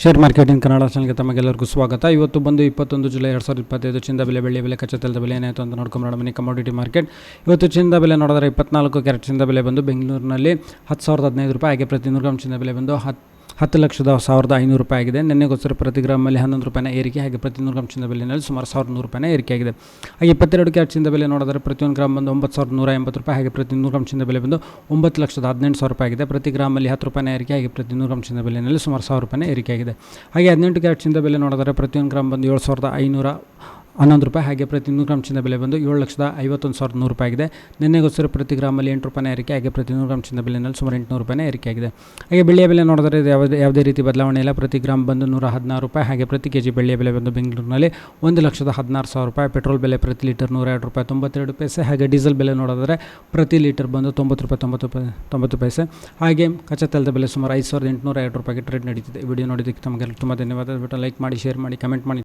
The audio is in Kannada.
ಶೇರ್ ಮಾರ್ಕೆಟಿಂಗ್ ಕನ್ನಡ ಚಾನಲ್ಗೆ ತಮಗೆಲ್ಲರಿಗೂ ಸ್ವಾಗತ. ಇವತ್ತು ಬಂದು ಇಪ್ಪತ್ತೊಂದು ಜುಲೈ ಎರಡು ಸಾವಿರದ ಇಪ್ಪತ್ತೈದು ಚಿಂದ ಬೆಲೆ, ಬೆಳ್ಳಿ ಬೆಲೆ, ಕಚ್ಚಾ ಬೆಲೆ ಏನಾಯಿತು ಅಂತ ನೋಡ್ಕೊಂಡು ಮನೆ ಕಮೋಡಿಟಿ ಮಾರ್ಕೆಟ್ ಇವತ್ತು ಚಿಂದ ಬೆಲೆ ನೋಡಿದ್ರೆ ಇಪ್ಪತ್ನಾಲ್ಕು ಕ್ಯಾರೆಟ್ ಚಿಂದ ಬೆಲೆ ಬಂದು ಬೆಂಗಳೂರಿನಲ್ಲಿ ಹತ್ತು ಸಾವಿರದ ಹದಿನೈದು ರೂಪಾಯಿ. ಹಾಗೆ ಪ್ರತಿ ನೂರು ಗ್ರಾಮ್ ಚಿಂದ ಬೆಲೆ ಬಂದು ಹತ್ತು ಹತ್ತು ಲಕ್ಷದ ಸಾವಿರದ ಐನೂರು ರೂಪಾಯಿ ಆಗಿದೆ. ನಿನ್ನೆಗೋಸ್ಕರ ಪ್ರತಿ ಗ್ರಾಮಲ್ಲಿ ಹನ್ನೊಂದು ರೂಪಾಯಿನ ಏರಿಕೆ ಹಾಗೆ ಪ್ರತಿ ನೂರು ಗ್ರಾಮ್ ಚಿಂದ ಬೆಲೆಯಲ್ಲಿ ಸುಮಾರು ಸಾವಿರದ ನೂರು ರೂಪಾಯಿನ ಏರಿಕೆ ಆಗಿದೆ. ಹಾಗೆ ಇಪ್ಪತ್ತೆರಡು ಕ್ಯಾಟ್ ಚಿನ್ನ ಬೆಲೆ ನೋಡಿದ್ರೆ ಪ್ರತಿಯೊಂದು ಗ್ರಾಮ್ ಬಂದು ಒಂಬತ್ತು ಸಾವಿರದ ನೂರ ಎಂಬತ್ತು ರೂಪಾಯಿ ಹಾಗೆ ಪ್ರತಿ ನೂರು ಗ್ರಾಮ್ ಚಿನ್ನದ ಬೆಲೆ ಬಂದು ಒಂಬತ್ತು ಲಕ್ಷದ ಹದಿನೆಂಟು ಸಾವಿರ ರೂಪಾಯಿ ಆಗಿದೆ. ಪ್ರತಿ ಗ್ರಾಮಲ್ಲಿ ಹತ್ತು ರೂಪಾಯಿನ ಏರಿಕೆ ಹಾಗೆ ಪ್ರತಿ ನೂರು ಗ್ರಾಮ್ ಚಿನ್ನದ ಬೆಲೆಯಲ್ಲಿ ಸುಮಾರು ಸಾವಿರ ರೂಪಾಯಿನ ಏರಿಕೆ ಆಗಿದೆ. ಹಾಗೆ ಹದಿನೆಂಟು ಕ್ಯಾರೆಟ್ ಚಿನ್ನದ ಬೆಲೆ ನೋಡಿದರೆ ಪ್ರತಿಯೊಂದು ಗ್ರಾಮ್ ಬಂದು ಏಳು ಸಾವಿರದ ಐನೂರ ಹನ್ನೊಂದು ರೂಪಾಯಿ ಹಾಗೆ ಪ್ರತಿ ನೂರು ಗ್ರಾಮ್ ಚಿನ್ನ ಬೆಲೆ ಬಂದು ಏಳು ಲಕ್ಷದ ಐವತ್ತೊಂದು ಸಾವಿರದ ನೂರು ರೂಪಾಯಿ ಆಗಿದೆ. ನಿನ್ನೆಗೋಸ್ಕರ ಪ್ರತಿ ಗ್ರಾಮಲ್ಲಿ ಎಂಟು ರೂಪಾಯಿ ಏರಿಕೆ ಹಾಗೆ ಪ್ರತಿ ನೂರು ಗ್ರಾಮ್ ಚಿನ್ನ ಬೆಲೆಯಲ್ಲಿ ಸುಮಾರು ಎಂಟುನೂರು ರೂಪಾಯಿ ಏರಿಕೆ ಆಗಿದೆ. ಹಾಗೆ ಬೆಳ್ಳಿಯ ಬೆಲೆ ನೋಡಿದ್ರೆ ಯಾವುದೇ ಯಾವುದೇ ರೀತಿ ಬದಲಾವಣೆ ಇಲ್ಲ. ಪ್ರತಿ ಗ್ರಾಮ್ ಬಂದು ನೂರ ಹದಿನಾರು ರೂಪಾಯಿ ಹಾಗೆ ಪ್ರತಿ ಕೆ ಜಿ ಬೆಳ್ಳಿಯ ಬೆಲೆ ಬಂದು ಬೆಂಗಳೂರಿನಲ್ಲಿ ಒಂದು ಲಕ್ಷದ ಹದಿನಾರು ಸಾವಿರ ರೂಪಾಯಿ. ಪೆಟ್ರೋಲ್ ಬೆಲೆ ಪ್ರತಿ ಲೀಟರ್ ನೂರ ಎರಡು ರೂಪಾಯಿ ತೊಂಬತ್ತೆರಡು ಪೈಸೆ. ಹಾಗೆ ಡೀಸೆಲ್ ಬೆಲೆ ನೋಡಿದ್ರೆ ಪ್ರತಿ ಲೀಟರ್ ಬಂದು ತೊಂಬತ್ತು ರೂಪಾಯಿ ತೊಂಬತ್ತು ರೂಪಾಯಿ, ತೊಂಬತ್ತು ಪೈಸೆ. ಹಾಗೆ ಕಚ್ಚಾ ತೆಲದ ಬೆಲೆ ಸುಮಾರು ಐದು ಸಾವಿರದ ಎಂಟುನೂರ ಎರಡು ರೂಪಾಯಿಗೆ ಟ್ರೇಡ್ ನಡೀತಿದೆ. ವಿಡಿಯೋ ನೋಡಿದ್ದಕ್ಕೆ ತಮಗೆ ತುಂಬ ಧನ್ಯವಾದ ಬಿಟ್ಟು ಲೈಕ್ ಮಾಡಿ, ಶೇರ್ ಮಾಡಿ ಕಮೆಂಟ್ ಮಾಡಿ.